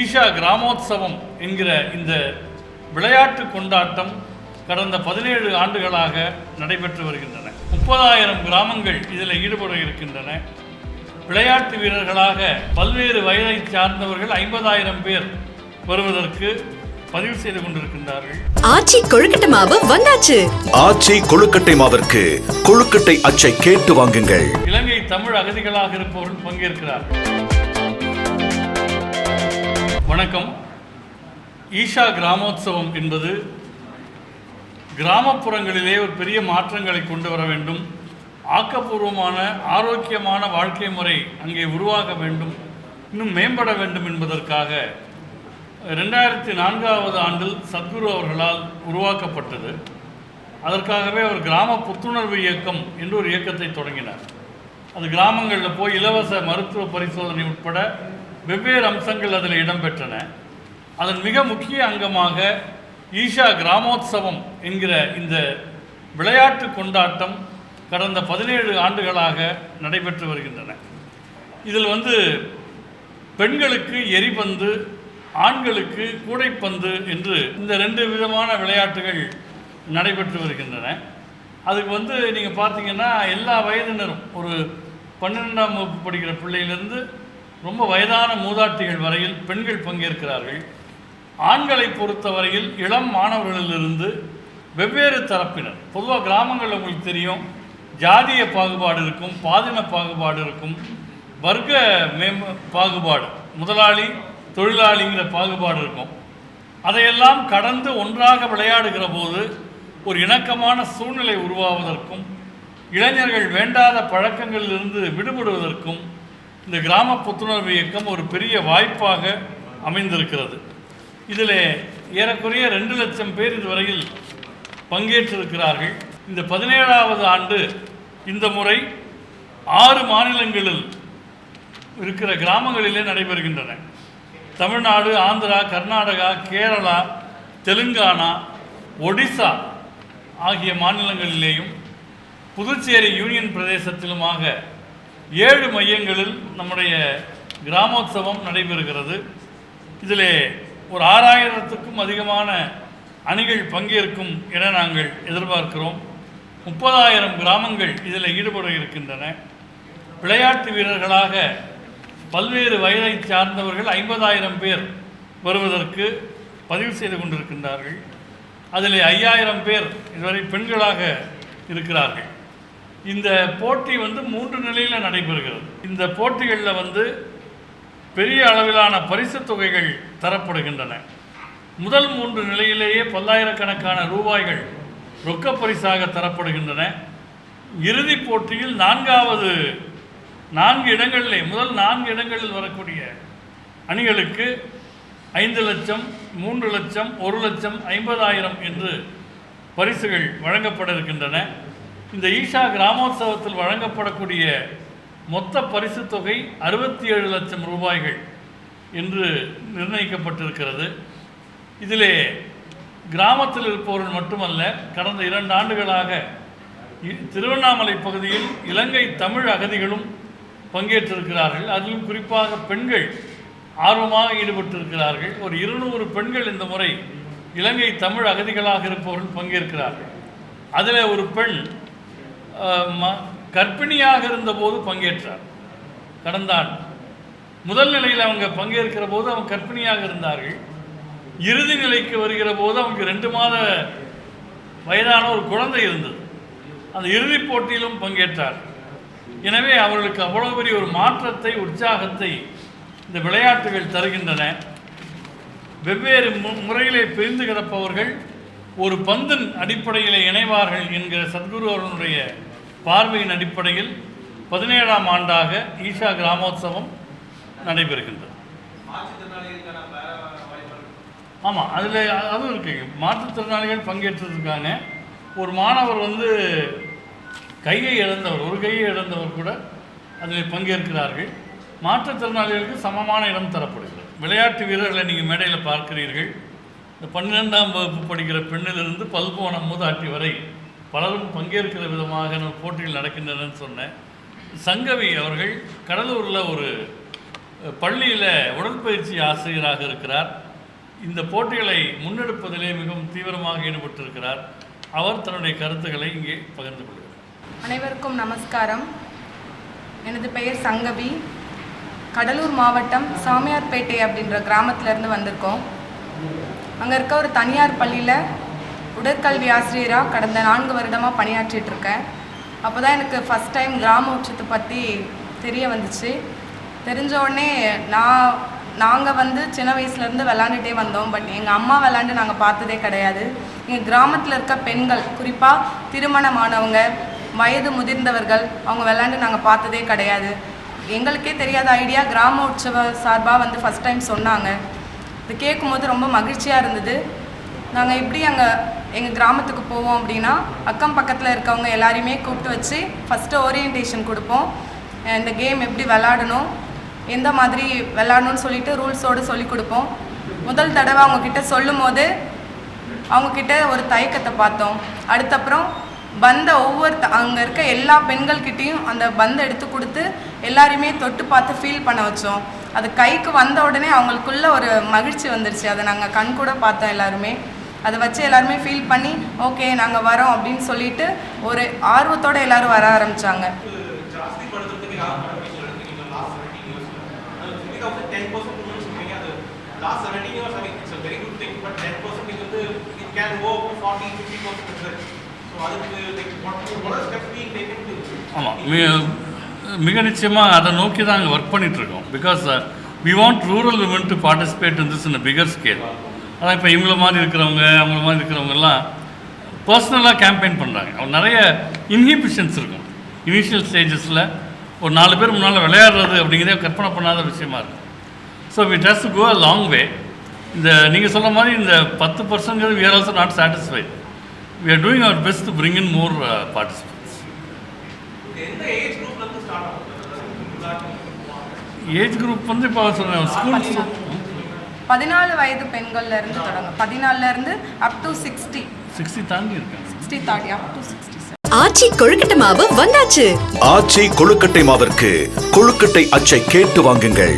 ஈஷா கிராமோத்சவம் என்கிற இந்த விளையாட்டு கொண்டாட்டம் கடந்த பதினேழு ஆண்டுகளாக நடைபெற்று வருகின்றன. முப்பதாயிரம் கிராமங்கள் இதில் ஈடுபட இருக்கின்றன. விளையாட்டு வீரர்களாக பல்வேறு வயதை சார்ந்தவர்கள் ஐம்பதாயிரம் பேர் வருவதற்கு பதிவு செய்து கொண்டிருக்கின்றார்கள். ஆச்சி கொழுக்கட்டை மாவு வந்தாச்சு. ஆச்சி கொழுக்கட்டை மாவிற்கு கொழுக்கட்டை அச்சை கேட்டு வாங்குங்கள். இலங்கை தமிழ் அகதிகளாக இருப்பவர்கள் பங்கேற்கிறார்கள். வணக்கம். ஈஷா கிராமோத்சவம் என்பது கிராமப்புறங்களிலே ஒரு பெரிய மாற்றங்களை கொண்டு வர வேண்டும். ஆக்கப்பூர்வமான ஆரோக்கியமான வாழ்க்கை முறை அங்கே உருவாக வேண்டும். இன்னும் மேம்பட வேண்டும் என்பதற்காக ரெண்டாயிரத்தி நான்காவது ஆண்டில் சத்குரு அவர்களால் உருவாக்கப்பட்டது. அதற்காகவே அவர் கிராம புத்துணர்வு இயக்கம் என்று ஒரு இயக்கத்தை தொடங்கினார். அது கிராமங்களில் போய் இலவச மருத்துவ பரிசோதனை உட்பட வெவ்வேறு அம்சங்கள் அதில் இடம்பெற்றன. அதன் மிக முக்கிய அங்கமாக ஈஷா கிராமோத்சவம் என்கிற இந்த விளையாட்டு கொண்டாட்டம் கடந்த பதினேழு ஆண்டுகளாக நடைபெற்று வருகின்றன. இதில் வந்து பெண்களுக்கு எரிபந்து ஆண்களுக்கு கூடைப்பந்து என்று இந்த ரெண்டு விதமான விளையாட்டுகள் நடைபெற்று வருகின்றன. அதுக்கு வந்து நீங்கள் பார்த்தீங்கன்னா எல்லா வயதினரும் ஒரு பன்னிரெண்டாம் வகுப்பு படிக்கிற பிள்ளையிலேருந்து ரொம்ப வயதான மூதாட்டிகள் வரையில் பெண்கள் பங்கேற்கிறார்கள். ஆண்களை பொறுத்தவரையில் இளம் மாணவர்களிலிருந்து வெவ்வேறு தரப்பினர். பொதுவாக கிராமங்களில் உங்களுக்கு தெரியும் ஜாதிய பாகுபாடு இருக்கும் பாதின பாகுபாடு இருக்கும் வர்க்க மேம்ப பாகுபாடு முதலாளி தொழிலாளிங்கிற பாகுபாடு இருக்கும். அதையெல்லாம் கடந்து ஒன்றாக விளையாடுகிற போது ஒரு இணக்கமான சூழ்நிலை உருவாவதற்கும் இளைஞர்கள் வேண்டாத பழக்கங்களிலிருந்து விடுபடுவதற்கும் இந்த கிராம புத்துணர்வு இயக்கம் ஒரு பெரிய வாய்ப்பாக அமைந்திருக்கிறது. இதில் ஏறக்குறைய ரெண்டு லட்சம் பேர் இதுவரையில் பங்கேற்றிருக்கிறார்கள். இந்த பதினேழாவது ஆண்டு இந்த முறை ஆறு மாநிலங்களில் இருக்கிற கிராமங்களிலே நடைபெறுகின்றன. தமிழ்நாடு ஆந்திரா கர்நாடகா கேரளா தெலுங்கானா ஒடிசா ஆகிய மாநிலங்களிலேயும் புதுச்சேரி யூனியன் பிரதேசத்திலுமாக ஏழு மையங்களில் நம்முடைய கிராமோத்சவம் நடைபெறுகிறது. இதிலே ஒரு ஆறாயிரத்துக்கும் அதிகமான அணிகள் பங்கேற்கும் என நாங்கள் எதிர்பார்க்கிறோம். முப்பதாயிரம் கிராமங்கள் இதில் ஈடுபட இருக்கின்றன. விளையாட்டு வீரர்களாக பல்வேறு வயதை சார்ந்தவர்கள் ஐம்பதாயிரம் பேர் வருவதற்கு பதிவு செய்து கொண்டிருக்கின்றார்கள். அதில் ஐயாயிரம் பேர் இதுவரை பெண்களாக இருக்கிறார்கள். இந்த போட்டி வந்து மூன்று நிலையில் நடைபெறுகிறது. இந்த போட்டிகளில் வந்து பெரிய அளவிலான பரிசுத் தொகைகள் தரப்படுகின்றன. முதல் மூன்று நிலையிலேயே பல்லாயிரக்கணக்கான ரூபாய்கள் ரொக்க பரிசாக தரப்படுகின்றன. இறுதிப் போட்டியில் நான்காவது நான்கு இடங்களிலே முதல் நான்கு இடங்களில் வரக்கூடிய அணிகளுக்கு ஐந்து லட்சம் மூன்று லட்சம் ஒரு லட்சம் ஐம்பதாயிரம் என்று பரிசுகள் வழங்கப்பட இருக்கின்றன. இந்த ஈஷா கிராமோத்சவத்தில் வழங்கப்படக்கூடிய மொத்த பரிசுத் தொகை அறுபத்தி ஏழு லட்சம் ரூபாய்கள் என்று நிர்ணயிக்கப்பட்டிருக்கிறது. இதிலே கிராமத்தில் இருப்பவர்கள் மட்டுமல்ல கடந்த இரண்டு ஆண்டுகளாக இ- திருவண்ணாமலை பகுதியில் இலங்கை தமிழ் அகதிகளும் பங்கேற்றிருக்கிறார்கள். அதிலும் குறிப்பாக பெண்கள் ஆர்வமாக ஈடுபட்டிருக்கிறார்கள். ஒரு இருநூறு பெண்கள் இந்த முறை இலங்கை தமிழ் அகதிகளாக இருப்பவர்கள் பங்கேற்கிறார்கள். அதில் ஒரு பெண் கர்ப்பிணியாக இருந்தபோது பங்கேற்றார். கடந்த ஆண்டு. முதல் நிலையில் அவங்க பங்கேற்கிற போது அவங்க கர்ப்பிணியாக இருந்தார்கள். இறுதி நிலைக்கு வருகிற போது அவங்க ரெண்டு மாத வயதான ஒரு குழந்தை இருந்தது. அந்த இறுதிப் போட்டியிலும் பங்கேற்றார். எனவே அவர்களுக்கு அவ்வளவு பெரிய ஒரு மாற்றத்தை உற்சாகத்தை இந்த விளையாட்டுகள் தருகின்றன. வெவ்வேறு முறையிலே பிரிந்து கிடப்பவர்கள் ஒரு பந்தின் அடிப்படையில் இணைவார்கள் என்கிற சத்குரு அவர்களுடைய பார்வையின் அடிப்படையில் பதினேழாம் ஆண்டாக ஈஷா கிராமோத்சவம் நடைபெறுகின்றது. ஆமாம் அதில் அதுவும் இருக்குது மாற்றுத்திறனாளிகள் பங்கேற்றிருக்காங்க ஒரு மாணவர் வந்து கையை இழந்தவர் ஒரு கையை இழந்தவர் கூட அதில் பங்கேற்கிறார்கள். மாற்றுத்திறனாளிகளுக்கு சமமான இடம் தரப்படுகிறது. விளையாட்டு வீரர்களை நீங்கள் மேடையில் பார்க்கிறீர்கள். இந்த பன்னிரெண்டாம் வகுப்பு படிக்கிற பெண்ணிலிருந்து பல்போன மூதாட்டி வரை பலரும் பங்கேற்கிற விதமாக நம்ம போட்டிகள் நடக்கின்றனன்னு சொன்னேன். சங்கவி அவர்கள் கடலூரில் ஒரு பள்ளியில் உடற்பயிற்சி ஆசிரியராக இருக்கிறார். இந்த போட்டிகளை முன்னெடுப்பதிலே மிகவும் தீவிரமாக ஈடுபட்டிருக்கிறார். அவர் தன்னுடைய கருத்துக்களை இங்கே பகிர்ந்து கொள்கிறார். அனைவருக்கும் நமஸ்காரம். எனது பெயர் சங்கவி. கடலூர் மாவட்டம் சாமியார்பேட்டை அப்படின்ற கிராமத்திலேருந்து வந்திருக்கோம். அங்கே இருக்க ஒரு தனியார் பள்ளியில் உடற்கல்வி ஆசிரியராக கடந்த நான்கு வருடமாக பணியாற்றிட்டுருக்கேன். அப்போ தான் எனக்கு ஃபஸ்ட் டைம் கிராம உற்சவத்தை பற்றி தெரிய வந்துச்சு. தெரிஞ்ச உடனே நான் நாங்கள் வந்து சின்ன வயசுலேருந்து விளாண்டுட்டே வந்தோம். பட் எங்கள் அம்மா விளாண்டு நாங்கள் பார்த்ததே கிடையாது. எங்கள் கிராமத்தில் இருக்க பெண்கள் குறிப்பாக திருமணமானவங்க வயது முதிர்ந்தவர்கள் அவங்க விளாண்டு நாங்கள் பார்த்ததே கிடையாது. எங்களுக்கே தெரியாத ஐடியா கிராம உற்சவ சார்பாக வந்து ஃபஸ்ட் டைம் சொன்னாங்க. இது கேட்கும்போது ரொம்ப மகிழ்ச்சியாக இருந்தது. நாங்கள் எப்படி அங்கே எங்கள் கிராமத்துக்கு போவோம் அப்படின்னா அக்கம் பக்கத்தில் இருக்கவங்க எல்லாரையுமே கூப்பிட்டு வச்சு ஃபஸ்ட்டு ஓரியன்டேஷன் கொடுப்போம். இந்த கேம் எப்படி விளாடணும் எந்த மாதிரி விளாடணும்னு சொல்லிட்டு ரூல்ஸோடு சொல்லி கொடுப்போம். முதல் தடவை அவங்கக்கிட்ட சொல்லும் போது அவங்கக்கிட்ட ஒரு தயக்கத்தை பார்த்தோம். அடுத்தப்புறம் பந்த ஒவ்வொரு அங்கே இருக்க எல்லா பெண்கள்கிட்டேயும் அந்த பந்தை எடுத்து கொடுத்து எல்லாரையுமே தொட்டு பார்த்து ஃபீல் பண்ண வச்சோம். அது கைக்கு வந்த உடனே அவங்களுக்குள்ள ஒரு மகிழ்ச்சி வந்துருச்சு. அதை நாங்கள் கண் கூட பார்த்தோம் எல்லாருமே. அதை வச்சு எல்லாருமே ஃபீல் பண்ணி ஓகே நாங்கள் வரோம் அப்படின்னு சொல்லிட்டு ஒரு ஆர்வத்தோடு எல்லாரும் வர ஆரம்பித்தாங்க ஆமாம் மிக நிச்சயமாக அதை நோக்கி தான் அங்கே ஒர்க் பண்ணிகிட்ருக்கோம் because we want rural women to participate in this in bigger scale அதான் இப்போ இவங்கள மாதிரி இருக்கிறவங்க அவங்கள மாதிரி இருக்கிறவங்கெல்லாம் பர்சனலாக கேம்பெயின் பண்ணுறாங்க அவங்க நிறைய இன்ஹிபிஷன்ஸ் இருக்கும். இனிஷியல் ஸ்டேஜஸில் ஒரு நாலு பேர் முன்னால் விளையாடுறது அப்படிங்கிறதே கற்பனை பண்ணாத விஷயமா இருக்கும். So we does go a long way இந்த நீங்கள் சொன்ன மாதிரி இந்த பத்து percent we are also not satisfied we are doing our best bring in more participate age குரூப்ல இருந்து ஸ்டார்ட் ஆகும் ஏஜ் குரூப் வந்து இப்போ சொன்னேன் பதினாலு. வயது பெண்கள்ல இருந்து தொடங்கும். பதினாலுல இருந்து அப் டு சிக்ஸ்டி சிக்ஸ்டி தாண்டி இருக்காங்க சிக்ஸ்டி தாண்டி அப் டு சிக்ஸ்டி ஆச்சி கொழுக்கட்டை மாவு வந்தாச்சு. ஆச்சி கொழுக்கட்டை மாவிற்கு கொழுக்கட்டை அச்சை கேட்டு வாங்குங்கள்.